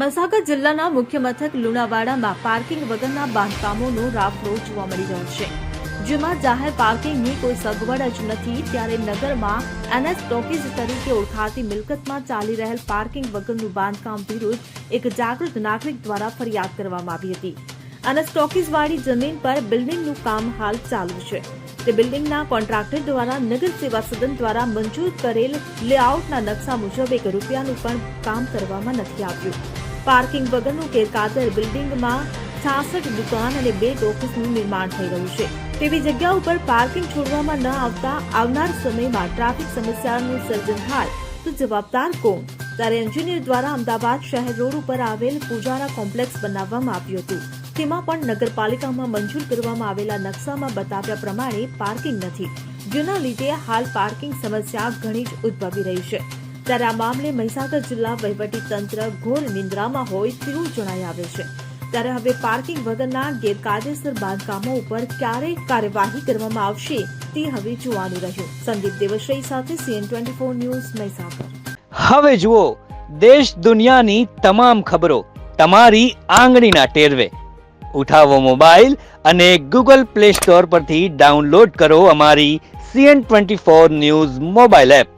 મહીસાગર જિલ્લાના મુખ્ય મથક લુણાવાડામાં પાર્કિંગ વગરના બાંધકામોનો રાફડો જોવા મળી રહ્યો છે. જેમાં જાહેર પાર્કિંગની કોઈ સગવડ જ નથી, ત્યારે નગરમાં એનએસ ટોકીઝ તરીકે ઓળખાતી મિલકતમાં ચાલી રહેલ પાર્કિંગ વગરનું બાંધકામ વિરુદ્ધ એક જાગૃત નાગરિક દ્વારા ફરિયાદ કરવામાં આવી હતી. એનએસ ટોકીઝ વાળી જમીન પર બિલ્ડિંગનું કામ હાલ ચાલુ છે. તે બિલ્ડિંગના કોન્ટ્રાક્ટર દ્વારા નગર સેવા સદન દ્વારા મંજૂર કરેલ લેઆઉટના નકશા મુજબ એક રૂપિયાનું પણ કામ કરવામાં નથી આવ્યું. પાર્કિંગ વગરનું ગેરકાયદેસર બિલ્ડિંગમાં છાસઠ દુકાન અને બે ઓફિસનું નિર્માણ થઈ રહ્યું છે. તેવી જગ્યા ઉપર પાર્કિંગ છોડવામાં ન આવતા આવનાર સમયમાં ટ્રાફિક સમસ્યાનું સર્જન થાય તો જવાબદાર કોણ? ત્યારે એન્જિનિયર દ્વારા અમદાવાદ શહેર રોડ ઉપર આવેલ પૂજારા કોમ્પ્લેક્સ બનાવવામાં આવ્યું હતું. તેમાં પણ નગરપાલિકામાં મંજૂર કરવામાં આવેલા નકશામાં બતાવ્યા પ્રમાણે પાર્કિંગ નથી. જેના લીધે હાલ પાર્કિંગ સમસ્યા ઘણી જ ઉદ્ભવી રહી છે. ત્યારે આ મામલે મહીસાગર જિલ્લા વહીવટી તંત્ર ઘોર નિંદ્રામાં હોય તેવું જણાઈ આવે છે. ત્યારે હવે પાર્કિંગ વગરના ગેરકાયદેસર બાંધકામો ઉપર ક્યારે કાર્યવાહી કરવામાં આવશે તે હવે જોવાનું રહ્યું. સંદીપ દેવશ્રી સાથે CN twenty four news Mahisagar. હવે જુઓ, દેશ દુનિયાની તમામ ખબરો તમારી આંગળીના ટેરવે. ઉઠાવો મોબાઈલ અને ગૂગલ પ્લે સ્ટોર પરથી ડાઉનલોડ કરો અમારી CN twenty four news mobile app.